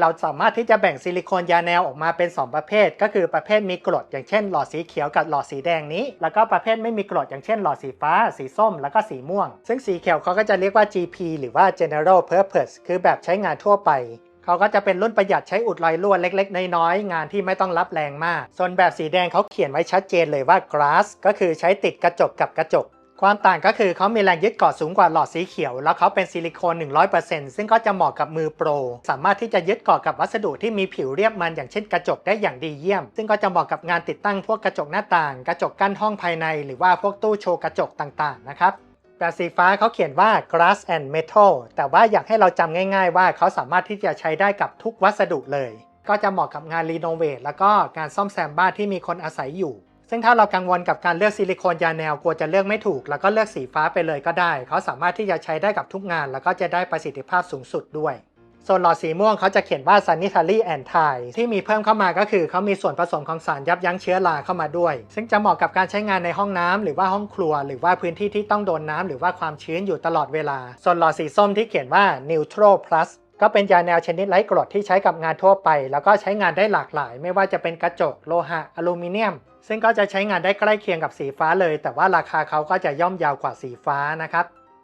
เราสามารถที่จะแบ่งซิลิโคนยาแนวออกมาเป็น 2 ประเภท ก็คือประเภทมีกรดอย่างเช่น หลอดสีเขียวกับหลอดสีแดงนี้ แล้วก็ประเภทไม่มีกรดอย่างเช่น หลอดสีฟ้า สีส้ม แล้วก็สีม่วง ซึ่งสีเขียวเขาก็จะเรียกว่า GP หรือว่า General Purpose คือแบบใช้งานทั่วไปเขาก็จะเป็นรุ่นประหยัดใช้อุดรอยรั่วเล็กๆ น้อยๆ งานที่ไม่ต้องรับแรงมาก ส่วนแบบสีแดงเขาเขียนไว้ชัดเจนเลยว่า glass ก็คือใช้ติดกระจกกับกระจก ความต่างก็คือเขามีแรงยึดเกาะสูงกว่าหลอดสีเขียว แล้วเขาเป็นซิลิโคน 100%ซึ่งก็จะเหมาะกับมือโปร สามารถที่จะยึดเกาะกับวัสดุที่มีผิวเรียบมันอย่างเช่นกระจกได้อย่างดีเยี่ยม ซึ่งก็จะเหมาะกับงานติดตั้งพวกกระจกหน้าต่าง กระจกกั้นห้องภายใน หรือว่าพวกตู้โชว์กระจกต่างๆ นะครับแบบสีฟ้าเขาเขียนว่า glass and metal แต่ว่าอยากให้เราจำง่าย ๆ ว่าเขาสามารถที่จะใช้ได้กับทุกวัสดุเลย ก็จะเหมาะกับงานรีโนเวทแล้วก็การซ่อมแซมบ้านที่มีคนอาศัยอยู่ ซึ่งถ้าเรากังวลกับการเลือกซิลิโคนยาแนวกลัวจะเลือกไม่ถูก แล้วก็เลือกสีฟ้าไปเลยก็ได้ เขาสามารถที่จะใช้ได้กับทุกงาน แล้วก็จะได้ประสิทธิภาพสูงสุดด้วยส่วนหลอดสีม่วงเขาจะเขียนว่า sanitary and Thai ที่มีเพิ่มเข้ามาก็คือเขามีส่วนผสมของสารยับยั้งเชื้อราเข้ามาด้วย ซึ่งจะเหมาะกับการใช้งานในห้องน้ำหรือว่าห้องครัว หรือว่าพื้นที่ที่ต้องโดนน้ำหรือว่าความชื้นอยู่ตลอดเวลา ส่วนหลอดสีส้มที่เขียนว่า neutral plus ก็เป็นยาแนวชนิดไร้กรดที่ใช้กับงานทั่วไป แล้วก็ใช้งานได้หลากหลาย ไม่ว่าจะเป็นกระจกโลหะอลูมิเนียม ซึ่งก็จะใช้งานได้ใกล้เคียงกับสีฟ้าเลย แต่ว่าราคาเขาก็จะย่อมยาวกว่าสีฟ้านะครับ